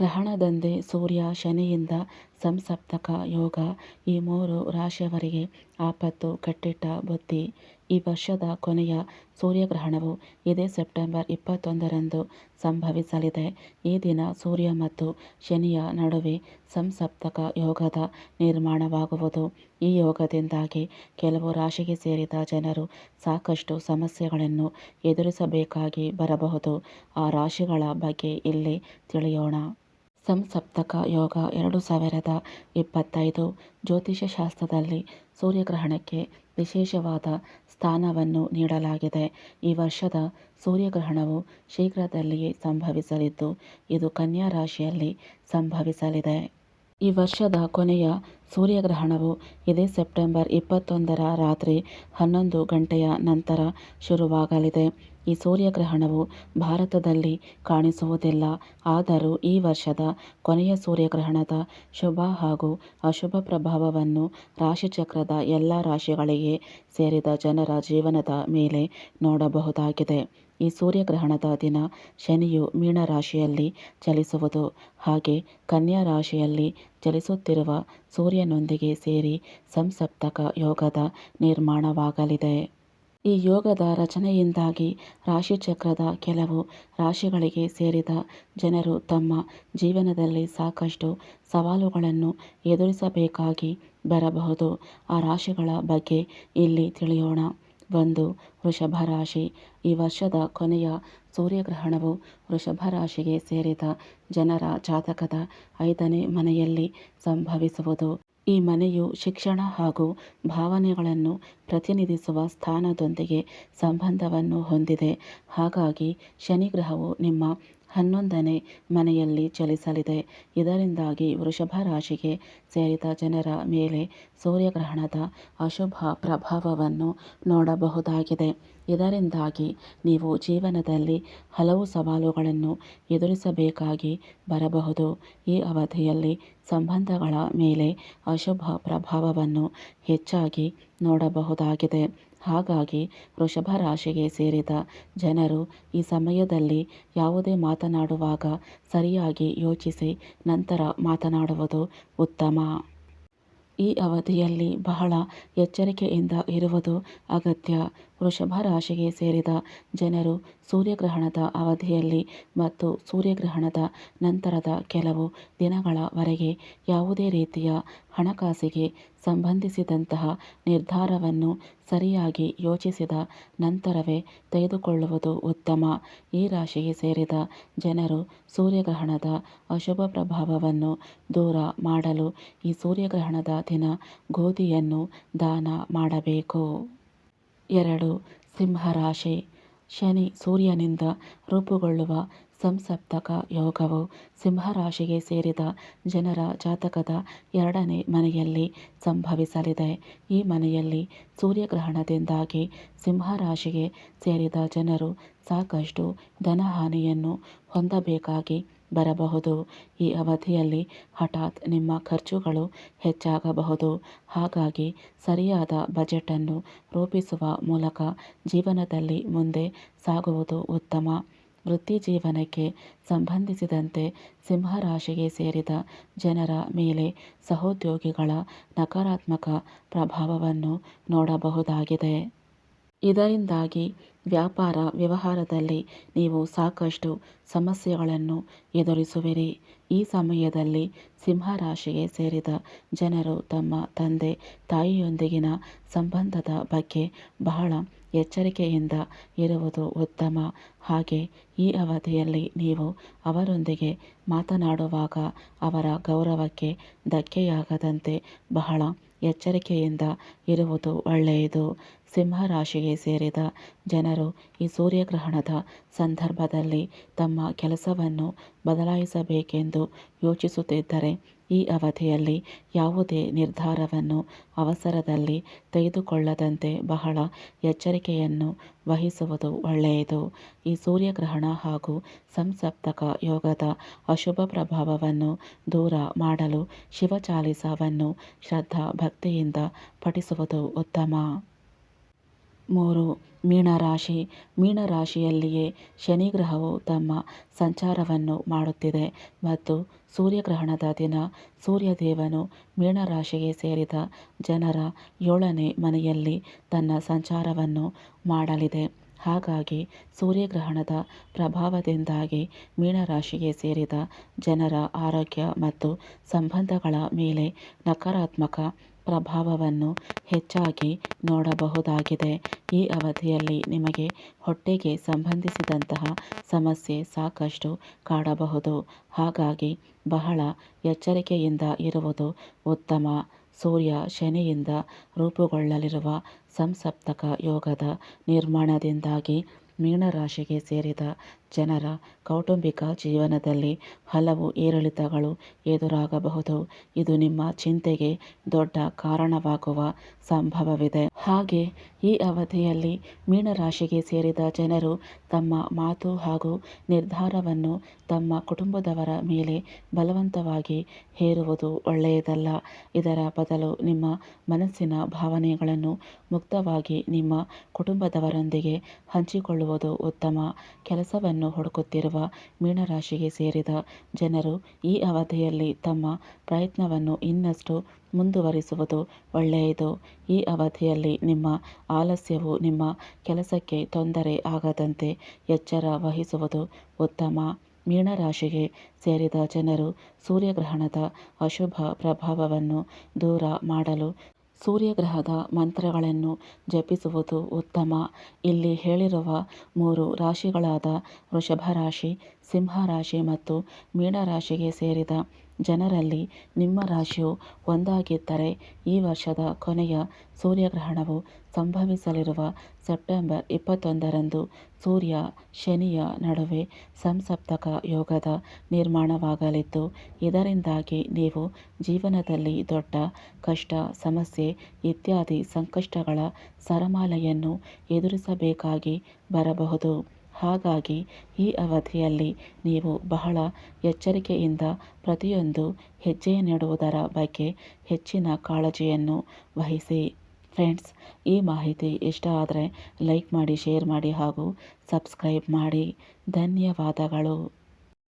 ಗ್ರಹಣದಂದೇ ಸೂರ್ಯ ಶನಿಯಿಂದ ಸಂಸಪ್ತಕ ಯೋಗ ಈ ಮೂರು ರಾಶಿಯವರಿಗೆ ಆಪತ್ತು, ಕಟ್ಟಿಟ್ಟ ಬುತ್ತಿ ಈ ವರ್ಷದ ಕೊನೆಯ ಸೂರ್ಯಗ್ರಹಣವು ಇದೇ ಸೆಪ್ಟೆಂಬರ್ ಇಪ್ಪತ್ತೊಂದರಂದು ಸಂಭವಿಸಲಿದೆ. ಈ ದಿನ ಸೂರ್ಯ ಮತ್ತು ಶನಿಯ ನಡುವೆ ಸಂಸಪ್ತಕ ಯೋಗದ ನಿರ್ಮಾಣವಾಗುವುದು. ಈ ಯೋಗದಿಂದಾಗಿ ಕೆಲವು ರಾಶಿಗೆ ಸೇರಿದ ಜನರು ಸಾಕಷ್ಟು ಸಮಸ್ಯೆಗಳನ್ನು ಎದುರಿಸಬೇಕಾಗಿ ಬರಬಹುದು. ಆ ರಾಶಿಗಳ ಬಗ್ಗೆ ಇಲ್ಲಿ ತಿಳಿಯೋಣ. ಸಂಸಪ್ತಕ ಯೋಗ ಎರಡು ಸಾವಿರದ ಇಪ್ಪತ್ತೈದು ಜ್ಯೋತಿಷ್ಯ ಶಾಸ್ತ್ರದಲ್ಲಿ ಸೂರ್ಯಗ್ರಹಣಕ್ಕೆ ವಿಶೇಷವಾದ ಸ್ಥಾನವನ್ನು ನೀಡಲಾಗಿದೆ. ಈ ವರ್ಷದ ಸೂರ್ಯಗ್ರಹಣವು ಶೀಘ್ರದಲ್ಲಿಯೇ ಸಂಭವಿಸಲಿದ್ದು, ಇದು ಕನ್ಯಾ ರಾಶಿಯಲ್ಲಿ ಸಂಭವಿಸಲಿದೆ. ಈ ವರ್ಷದ ಕೊನೆಯ ಸೂರ್ಯಗ್ರಹಣವು ಇದೇ ಸೆಪ್ಟೆಂಬರ್ ಇಪ್ಪತ್ತೊಂದರ ರಾತ್ರಿ ಹನ್ನೊಂದು ಗಂಟೆಯ ನಂತರ ಶುರುವಾಗಲಿದೆ. ಈ ಸೂರ್ಯಗ್ರಹಣವು ಭಾರತದಲ್ಲಿ ಕಾಣಿಸುವುದಿಲ್ಲ. ಆದರೂ ಈ ವರ್ಷದ ಕೊನೆಯ ಸೂರ್ಯಗ್ರಹಣದ ಶುಭ ಹಾಗೂ ಅಶುಭ ಪ್ರಭಾವವನ್ನು ರಾಶಿಚಕ್ರದ ಎಲ್ಲ ರಾಶಿಗಳಿಗೆ ಸೇರಿದ ಜನರ ಜೀವನದ ಮೇಲೆ ನೋಡಬಹುದಾಗಿದೆ. ಈ ಸೂರ್ಯಗ್ರಹಣದ ದಿನ ಶನಿಯು ಮೀನರಾಶಿಯಲ್ಲಿ ಚಲಿಸುವುದು ಹಾಗೆ ಕನ್ಯಾ ರಾಶಿಯಲ್ಲಿ ಚಲಿಸುತ್ತಿರುವ ಸೂರ್ಯನೊಂದಿಗೆ ಸೇರಿ ಸಂಸಪ್ತಕ ಯೋಗದ ನಿರ್ಮಾಣವಾಗಲಿದೆ. ಈ ಯೋಗದ ರಚನೆಯಿಂದಾಗಿ ರಾಶಿಚಕ್ರದ ಕೆಲವು ರಾಶಿಗಳಿಗೆ ಸೇರಿದ ಜನರು ತಮ್ಮ ಜೀವನದಲ್ಲಿ ಸಾಕಷ್ಟು ಸವಾಲುಗಳನ್ನು ಎದುರಿಸಬೇಕಾಗಿ ಬರಬಹುದು. ಆ ರಾಶಿಗಳ ಬಗ್ಗೆ ಇಲ್ಲಿ ತಿಳಿಯೋಣ. ಒಂದು, ವೃಷಭ ರಾಶಿ. ಈ ವರ್ಷದ ಕೊನೆಯ ಸೂರ್ಯಗ್ರಹಣವು ವೃಷಭ ರಾಶಿಗೆ ಸೇರಿದ ಜನರ ಜಾತಕದ ಐದನೇ ಮನೆಯಲ್ಲಿ ಸಂಭವಿಸುವುದು. ಈ ಮನೆಯು ಶಿಕ್ಷಣ ಹಾಗೂ ಭಾವನೆಗಳನ್ನು ಪ್ರತಿನಿಧಿಸುವ ಸ್ಥಾನದೊಂದಿಗೆ ಸಂಬಂಧವನ್ನು ಹೊಂದಿದೆ. ಹಾಗಾಗಿ ಶನಿ ಗ್ರಹವು ನಿಮ್ಮ ಹನ್ನೊಂದನೇ ಮನೆಯಲ್ಲಿ ಚಲಿಸಲಿದೆ. ಇದರಿಂದಾಗಿ ವೃಷಭ ರಾಶಿಗೆ ಸೇರಿದ ಜನರ ಮೇಲೆ ಸೂರ್ಯಗ್ರಹಣದ ಅಶುಭ ಪ್ರಭಾವವನ್ನು ನೋಡಬಹುದಾಗಿದೆ. ಇದರಿಂದಾಗಿ ನೀವು ಜೀವನದಲ್ಲಿ ಹಲವು ಸವಾಲುಗಳನ್ನು ಎದುರಿಸಬೇಕಾಗಿ ಬರಬಹುದು. ಈ ಅವಧಿಯಲ್ಲಿ ಸಂಬಂಧಗಳ ಮೇಲೆ ಅಶುಭ ಪ್ರಭಾವವನ್ನು ಹೆಚ್ಚಾಗಿ ನೋಡಬಹುದಾಗಿದೆ. ಹಾಗಾಗಿ ವೃಷಭ ರಾಶಿಗೆ ಸೇರಿದ ಜನರು ಈ ಸಮಯದಲ್ಲಿ ಯಾವುದೇ ಮಾತನಾಡುವಾಗ ಸರಿಯಾಗಿ ಯೋಚಿಸಿ ನಂತರ ಮಾತನಾಡುವುದು ಉತ್ತಮ. ಈ ಅವಧಿಯಲ್ಲಿ ಬಹಳ ಎಚ್ಚರಿಕೆಯಿಂದ ಇರುವುದು ಅಗತ್ಯ. ವೃಷಭ ರಾಶಿಗೆ ಸೇರಿದ ಜನರು ಸೂರ್ಯಗ್ರಹಣದ ಅವಧಿಯಲ್ಲಿ ಮತ್ತು ಸೂರ್ಯಗ್ರಹಣದ ನಂತರದ ಕೆಲವು ದಿನಗಳವರೆಗೆ ಯಾವುದೇ ರೀತಿಯ ಹಣಕಾಸಿಗೆ ಸಂಬಂಧಿಸಿದಂತಹ ನಿರ್ಧಾರವನ್ನು ಸರಿಯಾಗಿ ಯೋಚಿಸಿದ ನಂತರವೇ ತೆಗೆದುಕೊಳ್ಳುವುದು ಉತ್ತಮ. ಈ ರಾಶಿಗೆ ಸೇರಿದ ಜನರು ಸೂರ್ಯಗ್ರಹಣದ ಅಶುಭ ಪ್ರಭಾವವನ್ನು ದೂರ ಮಾಡಲು ಈ ಸೂರ್ಯಗ್ರಹಣದ ದಿನ ಗೋಧಿಯನ್ನು ದಾನ ಮಾಡಬೇಕು. ಎರಡು ಸಿಂಹರಾಶಿ. ಶನಿ ಸೂರ್ಯನಿಂದ ರೂಪುಗೊಳ್ಳುವ ಸಂಸಪ್ತಕ ಯೋಗವು ಸಿಂಹರಾಶಿಗೆ ಸೇರಿದ ಜನರ ಜಾತಕದ ಎರಡನೇ ಮನೆಯಲ್ಲಿ ಸಂಭವಿಸಲಿದೆ. ಈ ಮನೆಯಲ್ಲಿ ಸೂರ್ಯಗ್ರಹಣದಿಂದಾಗಿ ಸಿಂಹರಾಶಿಗೆ ಸೇರಿದ ಜನರು ಸಾಕಷ್ಟು ಧನಹಾನಿಯನ್ನು ಹೊಂದಬೇಕಾಗಿ ಬರಬಹುದು. ಈ ಅವಧಿಯಲ್ಲಿ ಹಠಾತ್ ನಿಮ್ಮ ಖರ್ಚುಗಳು ಹೆಚ್ಚಾಗಬಹುದು. ಹಾಗಾಗಿ ಸರಿಯಾದ ಬಜೆಟನ್ನು ರೂಪಿಸುವ ಮೂಲಕ ಜೀವನದಲ್ಲಿ ಮುಂದೆ ಸಾಗುವುದು ಉತ್ತಮ. ವೃತ್ತಿ ಜೀವನಕ್ಕೆ ಸಂಬಂಧಿಸಿದಂತೆ ಸಿಂಹರಾಶಿಗೆ ಸೇರಿದ ಜನರ ಮೇಲೆ ಸಹೋದ್ಯೋಗಿಗಳ ನಕಾರಾತ್ಮಕ ಪ್ರಭಾವವನ್ನು ನೋಡಬಹುದಾಗಿದೆ. ಇದರಿಂದಾಗಿ ವ್ಯಾಪಾರ ವ್ಯವಹಾರದಲ್ಲಿ ನೀವು ಸಾಕಷ್ಟು ಸಮಸ್ಯೆಗಳನ್ನು ಎದುರಿಸುವಿರಿ. ಈ ಸಮಯದಲ್ಲಿ ಸಿಂಹರಾಶಿಗೆ ಸೇರಿದ ಜನರು ತಮ್ಮ ತಂದೆ, ತಾಯಿಯೊಂದಿಗಿನ ಸಂಬಂಧದ ಬಗ್ಗೆ ಬಹಳ ಎಚ್ಚರಿಕೆಯಿಂದ ಇರುವುದು ಉತ್ತಮ. ಹಾಗೆ ಈ ಅವಧಿಯಲ್ಲಿ ನೀವು ಅವರೊಂದಿಗೆ ಮಾತನಾಡುವಾಗ ಅವರ ಗೌರವಕ್ಕೆ ಧಕ್ಕೆಯಾಗದಂತೆ ಬಹಳ ಎಚ್ಚರಿಕೆಯಿಂದ ಇರುವುದು ಒಳ್ಳೆಯದು. ಸಿಂಹರಾಶಿಗೆ ಸೇರಿದ ಜನರು ಈ ಸೂರ್ಯಗ್ರಹಣದ ಸಂದರ್ಭದಲ್ಲಿ ತಮ್ಮ ಕೆಲಸವನ್ನು ಬದಲಾಯಿಸಬೇಕೆಂದು ಯೋಚಿಸುತ್ತಿದ್ದರೆ, ಈ ಅವಧಿಯಲ್ಲಿ ಯಾವುದೇ ನಿರ್ಧಾರವನ್ನು ಅವಸರದಲ್ಲಿ ತೆಗೆದುಕೊಳ್ಳದಂತೆ ಬಹಳ ಎಚ್ಚರಿಕೆಯನ್ನು ವಹಿಸುವುದು ಒಳ್ಳೆಯದು. ಈ ಸೂರ್ಯಗ್ರಹಣ ಹಾಗೂ ಸಂಸಪ್ತಕ ಯೋಗದ ಅಶುಭ ಪ್ರಭಾವವನ್ನು ದೂರ ಮಾಡಲು ಶಿವಚಾಲಿಸವನ್ನು ಶ್ರದ್ಧಾ ಭಕ್ತಿಯಿಂದ ಪಠಿಸುವುದು ಉತ್ತಮ. ಮೂರು ಮೀನರಾಶಿ. ಮೀನರಾಶಿಯಲ್ಲಿಯೇ ಶನಿ ಗ್ರಹವು ತಮ್ಮ ಸಂಚಾರವನ್ನು ಮಾಡುತ್ತಿದೆ ಮತ್ತು ಸೂರ್ಯಗ್ರಹಣದ ದಿನ ಸೂರ್ಯದೇವನು ಮೀನರಾಶಿಗೆ ಸೇರಿದ ಜನರ ಏಳನೇ ಮನೆಯಲ್ಲಿ ತನ್ನ ಸಂಚಾರವನ್ನು ಮಾಡಲಿದೆ. ಹಾಗಾಗಿ ಸೂರ್ಯಗ್ರಹಣದ ಪ್ರಭಾವದಿಂದಾಗಿ ಮೀನರಾಶಿಗೆ ಸೇರಿದ ಜನರ ಆರೋಗ್ಯ ಮತ್ತು ಸಂಬಂಧಗಳ ಮೇಲೆ ನಕಾರಾತ್ಮಕ ಪ್ರಭಾವವನ್ನು ಹೆಚ್ಚಾಗಿ ನೋಡಬಹುದಾಗಿದೆ. ಈ ಅವಧಿಯಲ್ಲಿ ನಿಮಗೆ ಹೊಟ್ಟೆಗೆ ಸಂಬಂಧಿಸಿದಂತಹ ಸಮಸ್ಯೆ ಸಾಕಷ್ಟು ಕಾಡಬಹುದು ಹಾಗಾಗಿ ಬಹಳ ಎಚ್ಚರಿಕೆಯಿಂದ ಇರುವುದು ಉತ್ತಮ. ಸೂರ್ಯ ಶನಿಯಿಂದ ರೂಪುಗೊಳ್ಳಲಿರುವ ಸಂಸಪ್ತಕ ಯೋಗದ ನಿರ್ಮಾಣದಿಂದಾಗಿ ಮೀನರಾಶಿಗೆ ಸೇರಿದ ಜನರ ಕೌಟುಂಬಿಕ ಜೀವನದಲ್ಲಿ ಹಲವು ಏರಿಳಿತಗಳು ಎದುರಾಗಬಹುದು. ಇದು ನಿಮ್ಮ ಚಿಂತೆಗೆ ದೊಡ್ಡ ಕಾರಣವಾಗುವ ಸಂಭವವಿದೆ. ಹಾಗೆ ಈ ಅವಧಿಯಲ್ಲಿ ಮೀನರಾಶಿಗೆ ಸೇರಿದ ಜನರು ತಮ್ಮ ಮಾತು ಹಾಗೂ ನಿರ್ಧಾರವನ್ನು ತಮ್ಮ ಕುಟುಂಬದವರ ಮೇಲೆ ಬಲವಂತವಾಗಿ ಹೇರುವುದು ಒಳ್ಳೆಯದಲ್ಲ. ಇದರ ಬದಲು ನಿಮ್ಮ ಮನಸ್ಸಿನ ಭಾವನೆಗಳನ್ನು ಮುಕ್ತವಾಗಿ ನಿಮ್ಮ ಕುಟುಂಬದವರೊಂದಿಗೆ ಹಂಚಿಕೊಳ್ಳುವುದು ಉತ್ತಮ. ಕೆಲಸವನ್ನು ಹುಡುಕುತ್ತಿರುವ ಮೀನರಾಶಿಗೆ ಸೇರಿದ ಜನರು ಈ ಅವಧಿಯಲ್ಲಿ ತಮ್ಮ ಪ್ರಯತ್ನವನ್ನು ಇನ್ನಷ್ಟು ಮುಂದುವರಿಸುವುದು ಒಳ್ಳೆಯದು. ಈ ಅವಧಿಯಲ್ಲಿ ನಿಮ್ಮ ಆಲಸ್ಯವು ನಿಮ್ಮ ಕೆಲಸಕ್ಕೆ ತೊಂದರೆ ಆಗದಂತೆ ಎಚ್ಚರ ವಹಿಸುವುದು ಉತ್ತಮ. ಮೀನರಾಶಿಗೆ ಸೇರಿದ ಜನರು ಸೂರ್ಯಗ್ರಹಣದ ಅಶುಭ ಪ್ರಭಾವವನ್ನು ದೂರ ಮಾಡಲು ಸೂರ್ಯಗ್ರಹದ ಮಂತ್ರಗಳನ್ನು ಜಪಿಸುವುದು ಉತ್ತಮ. ಇಲ್ಲಿ ಹೇಳಿರುವ ಮೂರು ರಾಶಿಗಳಾದ ವೃಷಭ ರಾಶಿ, ಸಿಂಹ ರಾಶಿ ಮತ್ತು ಮೀನ ರಾಶಿಗೆ ಸೇರಿದ ಜನರಲ್ಲಿ ನಿಮ್ಮ ರಾಶಿಯು ಒಂದಾಗಿದ್ದರೆ ಈ ವರ್ಷದ ಕೊನೆಯ ಸೂರ್ಯಗ್ರಹಣವು ಸಂಭವಿಸಲಿರುವ ಸೆಪ್ಟೆಂಬರ್ ಇಪ್ಪತ್ತೊಂದರಂದು ಸೂರ್ಯ ಶನಿಯ ನಡುವೆ ಸಂಸಪ್ತಕ ಯೋಗದ ನಿರ್ಮಾಣವಾಗಲಿದ್ದು, ಇದರಿಂದಾಗಿ ನೀವು ಜೀವನದಲ್ಲಿ ದೊಡ್ಡ ಕಷ್ಟ, ಸಮಸ್ಯೆ ಇತ್ಯಾದಿ ಸಂಕಷ್ಟಗಳ ಸರಮಾಲೆಯನ್ನು ಎದುರಿಸಬೇಕಾಗಿ ಬರಬಹುದು. ಹಾಗಾಗಿ ಈ ಅವಧಿಯಲ್ಲಿ ನೀವು ಬಹಳ ಎಚ್ಚರಿಕೆಯಿಂದ ಪ್ರತಿಯೊಂದು ಹೆಜ್ಜೆ ನೆಡುವುದರ ಬಗ್ಗೆ ಹೆಚ್ಚಿನ ಕಾಳಜಿಯನ್ನು ವಹಿಸಿ. ಫ್ರೆಂಡ್ಸ್, ಈ ಮಾಹಿತಿ ಇಷ್ಟ ಆದರೆ ಲೈಕ್ ಮಾಡಿ, ಶೇರ್ ಮಾಡಿ ಹಾಗೂ ಸಬ್ಸ್ಕ್ರೈಬ್ ಮಾಡಿ. ಧನ್ಯವಾದಗಳು.